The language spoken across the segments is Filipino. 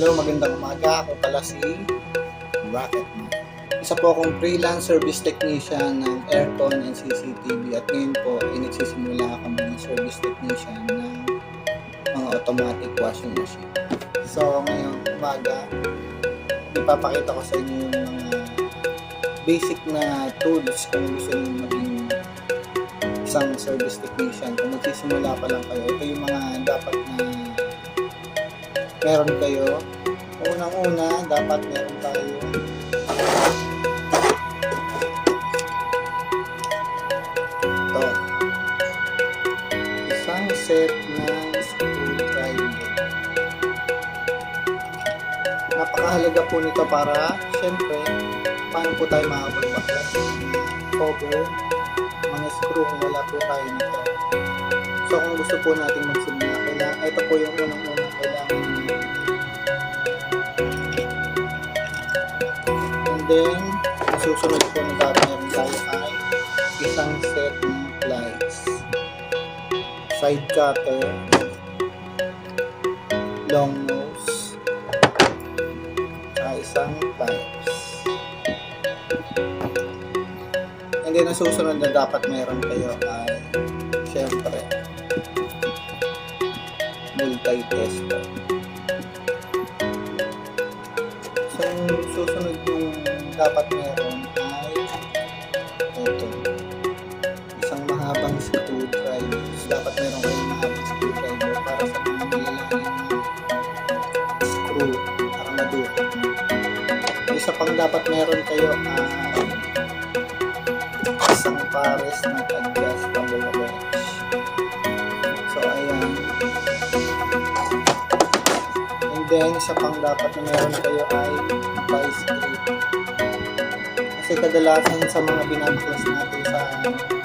Hello, magandang umaga. Ako pala si Rocket Man. Isa po akong freelance service technician ng aircon and CCTV at ngayon po ay nagsisimula kami ng service technician ng mga automatic washing machine. So ngayong umaga, ipapakita ko sa inyo yung mga basic na tools kung gusto nyo maging isang service technician. Kung magsisimula pa lang kayo, ito yung mga dapat meron kayo. Unang-una, dapat meron tayo ito. Isang set ng screwdriver. Napakahalaga po nito para, syempre, paano po tayo makapagpaklas cover mga screw kung wala po tayo nito. So kung gusto po natin magsimula, kailangan, ito po yung unang-unang then, susunod po na meron tayo ay isang set ng pliers. Side cutter, long nose, at isang pliers. And then, ang susunod na dapat meron kayo ay, syempre, multi-tester. So, susunod yung dapat meron ay ito. Isang mahabang screwdriver. So, dapat meron kayong mahabang screwdriver para sa mga malalaking na screw para madukot. Isa pang dapat meron kayo ay isang pares ng adjustable wrench. So, ayan. And then, isa pang dapat na meron kayo ay grip. Kasi kadalasan sa mga binabuklas natin sa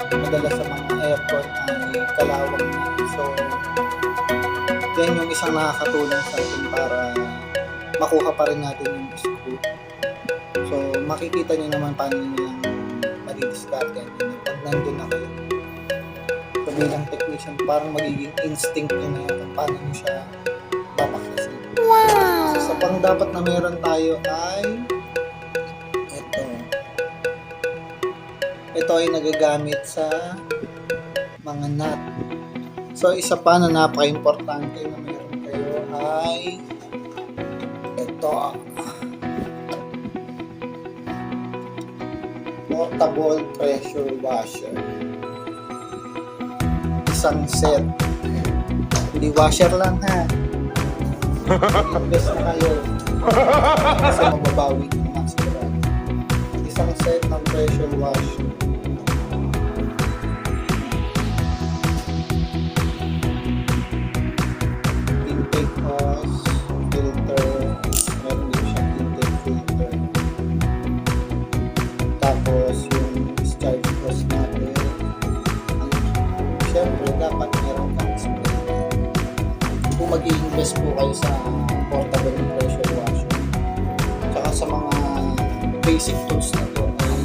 madalas sa mga airport ay kalawang na. So, yan yung isang nakakatulong sa atin para makuha pa rin natin yung screw. So, makikita nyo naman paano nyo lang madidiskarte. Pag nandun na kayo. So, bilang technician, parang magiging instinct nyo na yun kung paano nyo siya babaklasin. Wow! So, sa pang dapat na meron tayo ay Ito ay nagagamit sa mga nut. So, isa pa na napaka-importante na meron kayo ay ito. Portable pressure washer. Isang set. Hindi washer lang ha. Invest na kayo. Kasi mababawi set ng pressure washer. Intake hose, filter, meron din siyang intake filter. Tapos yung discharge hose natin. Siyempre, dapat meron kang spray kung mag-i-invest po kayo sa basic tools na to. Ay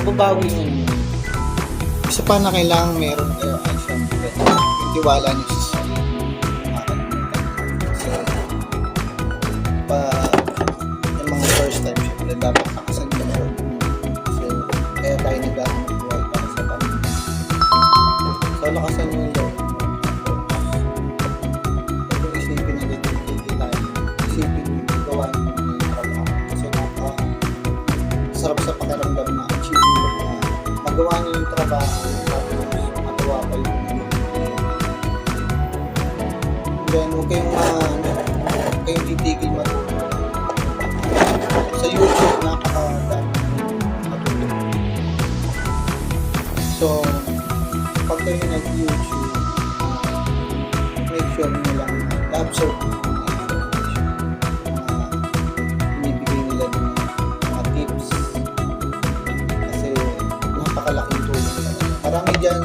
mababawi nyo yun. isa pa na kailangan meron kayo ay syempre yung tiwala nyo sa sarili. Yung mga first time syempre dapat nakasan ka na so kaya tayo nagkakamit buhay para sa pamilya. So lakasan nyo yung sarap sa pakiramdam na achieving mo na magawa niyo yung trabaho tapos magawa pa yung then huwag kayong ma huwag kayong titigil matuto sa YouTube napakadami matuto so pag kayo nag-YouTube make sure nyo lang nyo dyan,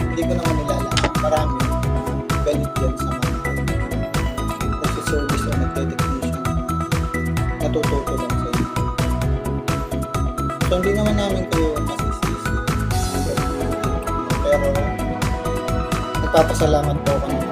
hindi ko naman nilalaman, marami ganit dyan sa mga nagsiservice o nagte-technician natututo lang sa iyo. So hindi naman namin kayo masisisi. Pero nagpapasalamat po ako ng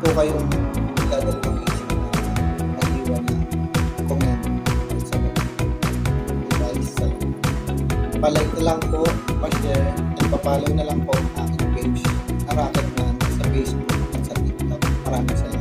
po kayong dadal ng isip na mag-iwan ng comment sa baba. Guys, salamat. Palike na lang po, pa-share, and papalaw na lang po ang aking page, Arakan Man, sa Facebook at sa TikTok. Maraming salamat.